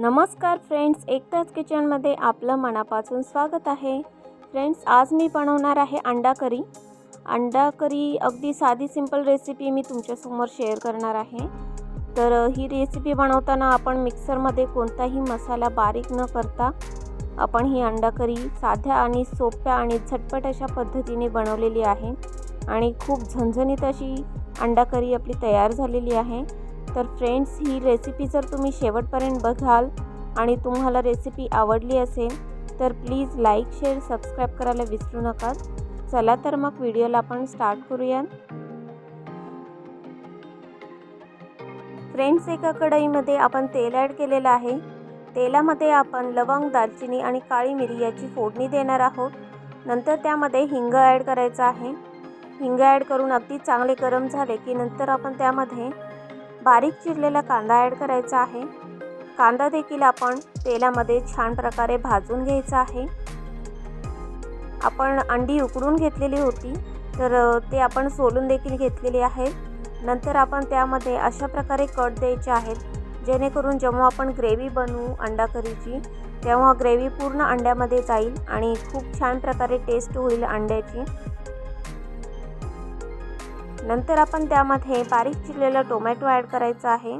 नमस्कार फ्रेंड्स एकताच किचनमध्ये आपलं मनापासून स्वागत आहे. फ्रेंड्स आज मी बनवणार आहे अंडा करी. अंडा करी अगदी साधी सिंपल रेसिपी मी तुमच्यासमोर शेअर करणार आहे. तर ही रेसिपी बनवताना आपण मिक्सरमध्ये कोणताही मसाला बारीक न करता आपण ही अंडा करी साध्या आणि सोप्या आणि झटपट अशा पद्धतीने बनवलेली आहे. आणि खूप झणझणीत अशी अंडा करी आपली तयार झालेली आहे. तर फ्रेंड्स ही रेसिपी जर तुम्ही शेवटपर्यंत बघाल आणि तुम्हाला रेसिपी आवडली असेल तर प्लीज लाईक शेअर सबस्क्राईब करायला विसरू नका. चला तर मग व्हिडिओला आपण स्टार्ट करूया. फ्रेंड्स एका कढईमध्ये आपण तेल ॲड केलेलं आहे. तेलामध्ये आपण लवंग दालचिनी आणि काळी मिरी याची फोडणी देणार आहोत. नंतर त्यामध्ये हिंग ॲड करायचं आहे. हिंग ॲड करून अगदी चांगले गरम झाले की नंतर आपण त्यामध्ये बारीक चिरलेला कांदा ॲड करायचा आहे. कांदा देखील आपण तेलामध्ये छान प्रकारे भाजून घ्यायचा आहे. आपण अंडी उकडून घेतलेली होती तर ते आपण सोलून देखील घेतलेली आहे. नंतर आपण त्यामध्ये अशा प्रकारे कट द्यायचे आहेत जेणेकरून जेव्हा आपण ग्रेव्ही बनवू अंडा करीची तेव्हा ग्रेव्ही पूर्ण अंड्यामध्ये जाईल आणि खूप छान प्रकारे टेस्ट होईल अंड्याची. नंतर आपण त्यामध्ये बारीक चिरलेला टोमॅटो ॲड करायचा आहे.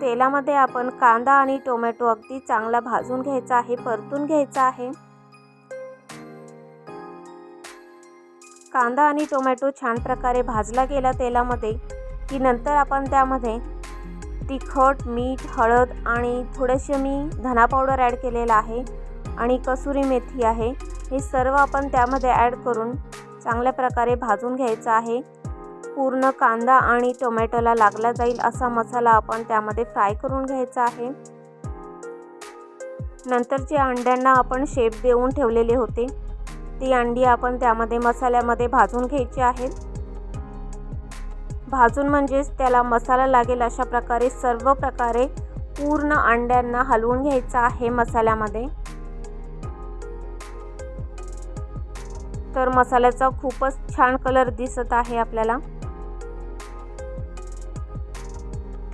तेलामध्ये आपण कांदा आणि टोमॅटो अगदी चांगला भाजून घ्यायचा आहे परतून घ्यायचा आहे. कांदा आणि टोमॅटो छान प्रकारे भाजला गेला तेलामध्ये की नंतर आपण त्यामध्ये तिखट मीठ हळद आणि थोडेसे मी धना पावडर ॲड केलेला आहे आणि कसुरी मेथी आहे. हे सर्व आपण त्यामध्ये ॲड करून चांगल्या प्रकारे भाजून घ्यायचं आहे. पूर्ण कांदा आणि टोमॅटोला लागला जाईल असा मसाला आपण त्यामध्ये फ्राय करून घ्यायचा आहे. नंतर जे अंड्यांना आपण शेप देऊन ठेवलेले होते ती अंडी आपण त्यामध्ये मसाल्यामध्ये भाजून घ्यायची आहेत भाजून म्हणजेच त्याला मसाला लागेल अशा प्रकारे सर्व प्रकारे पूर्ण अंड्यांना हलवून घ्यायचं आहे मसाल्यामध्ये. तर मसाल्याचा खूपच छान कलर दिसत आहे आपल्याला.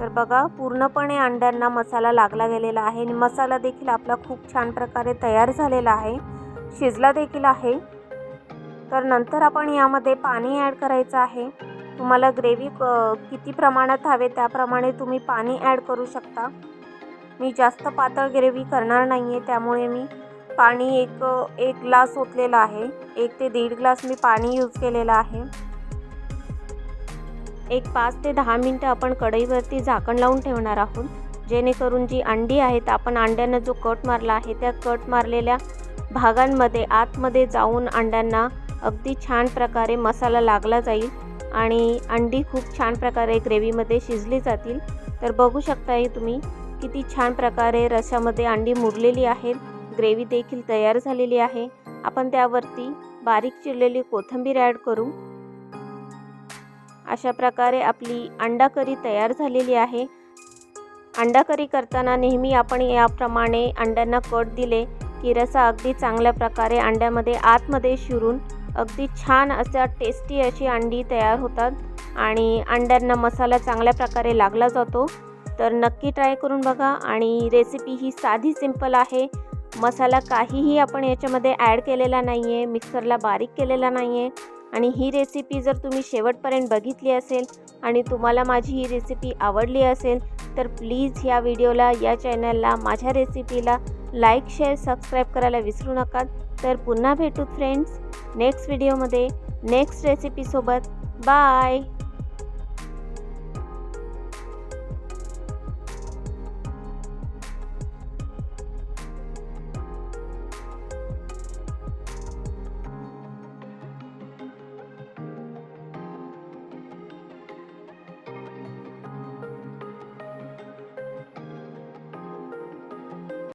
तर बघा पूर्णपणे अंड्यांना मसाला लागला गेलेला आहे. आणि मसाला देखील आपला खूप छान प्रकारे तयार झालेला आहे. शिजला देखील आहे. तर नंतर आपण यामध्ये पाणी ॲड करायचं आहे. तुम्हाला ग्रेव्ही किती प्रमाणात हवे त्याप्रमाणे तुम्ही पाणी ॲड करू शकता. मी जास्त पातळ ग्रेव्ही करणार नाही आहे त्यामुळे मी पाणी एक एक ग्लास ओतलेलं आहे. एक ते दीड ग्लास मी पाणी यूज केलेलं आहे. एक पाच ते दहा मिनटं आपण कढईवरती झाकण लावून ठेवणार आहोत. जेणेकरून जी अंडी आहेत आपण अंड्यांना जो कट मारला आहे त्या कट मारलेल्या भागांमध्ये आतमध्ये जाऊन अंड्यांना अगदी छान प्रकारे मसाला लागला जाईल आणि अंडी खूप छान प्रकारे ग्रेव्हीमध्ये शिजली जातील. तर बघू शकताय तुम्ही किती छान प्रकारे रशामध्ये अंडी मुरलेली आहेत. ग्रेव्ही देखील तयार झालेली आहे. आपण त्यावरती बारीक चिरलेली कोथिंबीर ॲड करू. अशा प्रकारे आपली अंडाकरी तयार झालेली आहे. अंडाकरी करताना नेहमी आपण याप्रमाणे अंड्यांना कट दिले की रसा अगदी चांगल्या प्रकारे अंड्यामध्ये आतमध्ये शिरून अगदी छान अशा टेस्टी अशी अंडी तयार होतात आणि अंड्यांना मसाला चांगल्या प्रकारे लागला जातो. तर नक्की ट्राय करून बघा आणि रेसिपी ही साधी सिंपल आहे. मसाला काहीही आपण याच्यामध्ये ॲड केलेला नाही आहे मिक्सरला बारीक केलेला नाही आहे आणि ही रेसिपी जर तुम्ही शेवटपर्यंत बघितली असेल आणि तुम्हाला माझी ही रेसिपी आवडली असेल तर प्लीज या व्हिडिओला या चॅनलला माझ्या रेसिपीला लाईक शेअर सबस्क्राईब करायला विसरू नका. तर पुन्हा भेटू फ्रेंड्स नेक्स्ट व्हिडिओमध्ये नेक्स्ट रेसिपीसोबत बाय